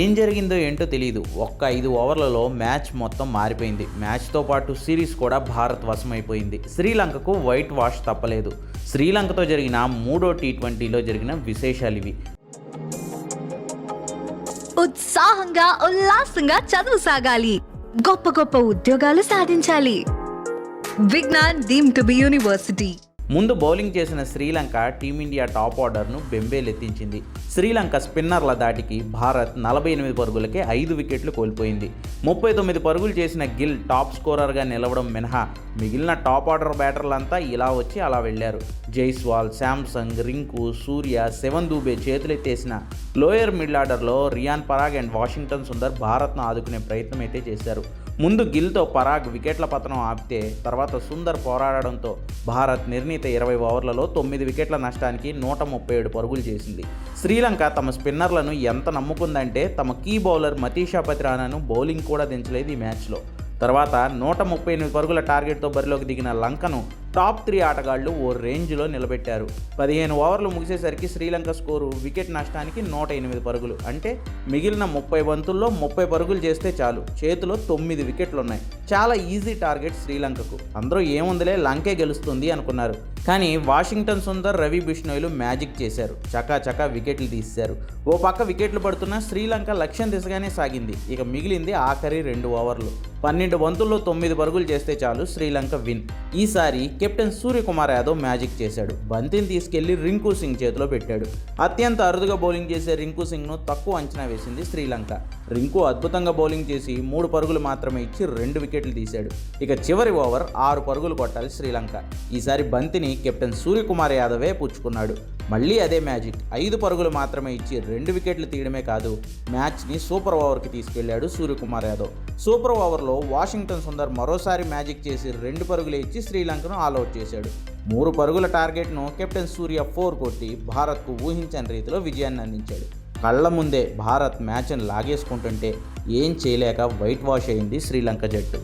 ఏం జరిగిందో ఏంటో తెలియదు ఒక్క ఐదు ఓవర్లలో మ్యాచ్ మొత్తం మారిపోయింది. మ్యాచ్తో పాటు సిరీస్ కూడా భారత్ వశమైపోయింది. శ్రీలంకకు వైట్ వాష్ తప్పలేదు. శ్రీలంకతో జరిగిన మూడో టీ ట్వంటీలో జరిగిన విశేషాలు ఇవి. ఉత్సాహంగా ఉల్లాసంగా చదువు సాగాలి. గొప్ప గొప్ప ఉద్యోగాలు సాధించాలి. Vignan deemed to be university. ముందు బౌలింగ్ చేసిన శ్రీలంక టీమిండియా టాప్ ఆర్డర్ను బెంబేలెత్తించింది. శ్రీలంక స్పిన్నర్ల దాటికి భారత్ నలభై ఎనిమిది పరుగులకే ఐదు వికెట్లు కోల్పోయింది. ముప్పై తొమ్మిది పరుగులు చేసిన గిల్ టాప్ స్కోరర్గా నిలవడం మినహా మిగిలిన టాప్ ఆర్డర్ బ్యాటర్లంతా ఇలా వచ్చి అలా వెళ్ళారు జైస్వాల్ శాంసంగ్ రింకు సూర్య సెవెన్ దూబే చేతులెత్తేసిన లోయర్ మిడ్ ఆర్డర్లో రియాన్ పరాగ్ అండ్ వాషింగ్టన్ సుందర్ భారత్ను ఆదుకునే ప్రయత్నం అయితే చేశారు. ముందు గిల్తో పరాగ్ వికెట్ల పతనం ఆపితే తర్వాత సుందర్ పోరాడడంతో భారత్ నిర్ణీత ఇరవై ఓవర్లలో తొమ్మిది వికెట్ల నష్టానికి నూట ముప్పై ఏడు పరుగులు చేసింది. శ్రీలంక తమ స్పిన్నర్లను ఎంత నమ్ముకుందంటే తమ కీ బౌలర్ మతీషా పతిరానాను బౌలింగ్ కూడా దించలేదు ఈ మ్యాచ్లో. తర్వాత నూట ముప్పై ఎనిమిది పరుగుల టార్గెట్తో బరిలోకి దిగిన లంకను టాప్ త్రీ ఆటగాళ్ళు ఓ రేంజ్లో నిలబెట్టారు. పదిహేను ఓవర్లు ముగిసేసరికి శ్రీలంక స్కోరు వికెట్ నష్టానికి నూట ఎనిమిది పరుగులు. అంటే మిగిలిన ముప్పై బంతుల్లో ముప్పై పరుగులు చేస్తే చాలు. చేతిలో తొమ్మిది వికెట్లు ఉన్నాయి చాలా ఈజీ టార్గెట్ శ్రీలంకకు. అందరూ ఏముందిలే లంకే గెలుస్తుంది అనుకున్నారు. కానీ వాషింగ్టన్ సుందర్ రవి బిష్ణోయ్లు మ్యాజిక్ చేశారు. చకా చకా వికెట్లు తీశారు. ఓ పక్క వికెట్లు పడుతున్న శ్రీలంక లక్ష్యం దిశగానే సాగింది. ఇక మిగిలింది ఆఖరి రెండు ఓవర్లు. పన్నెండు వంతుల్లో తొమ్మిది పరుగులు చేస్తే చాలు శ్రీలంక విన్. ఈసారి కెప్టెన్ సూర్యకుమార్ యాదవ్ మ్యాజిక్ చేశాడు. బంతిని తీసుకెళ్ళి రింకు సింగ్ చేతిలో పెట్టాడు. అత్యంత అరుదుగా బౌలింగ్ చేసే రింకు సింగ్ను తక్కువ అంచనా వేసింది శ్రీలంక. రింకు అద్భుతంగా బౌలింగ్ చేసి మూడు పరుగులు మాత్రమే ఇచ్చి రెండు వికెట్లు తీశాడు. ఇక చివరి ఓవర్ ఆరు పరుగులు కొట్టాలి శ్రీలంక. ఈసారి బంతిని కెప్టెన్ సూర్యకుమార్ యాదవే పుచ్చుకున్నాడు. మళ్ళీ అదే మ్యాజిక్. ఐదు పరుగులు మాత్రమే ఇచ్చి రెండు వికెట్లు తీయడమే కాదు మ్యాచ్ని సూపర్ ఓవర్కి తీసుకెళ్ళాడు సూర్యకుమార్ యాదవ్. సూపర్ ఓవర్లో వాషింగ్టన్ సుందర్ మరోసారి మ్యాజిక్ చేసి రెండు పరుగులు ఇచ్చి శ్రీలంకను ఆల్అవుట్ చేశాడు. మూడు పరుగుల టార్గెట్ను కెప్టెన్ సూర్య ఫోర్ కొట్టి భారత్కు ఊహించని రీతిలో విజయాన్ని అందించాడు. కళ్ళ ముందే భారత్ మ్యాచ్ను లాగేసుకుంటుంటే ఏం చేయలేక వైట్ వాష్ అయింది శ్రీలంక జట్టు.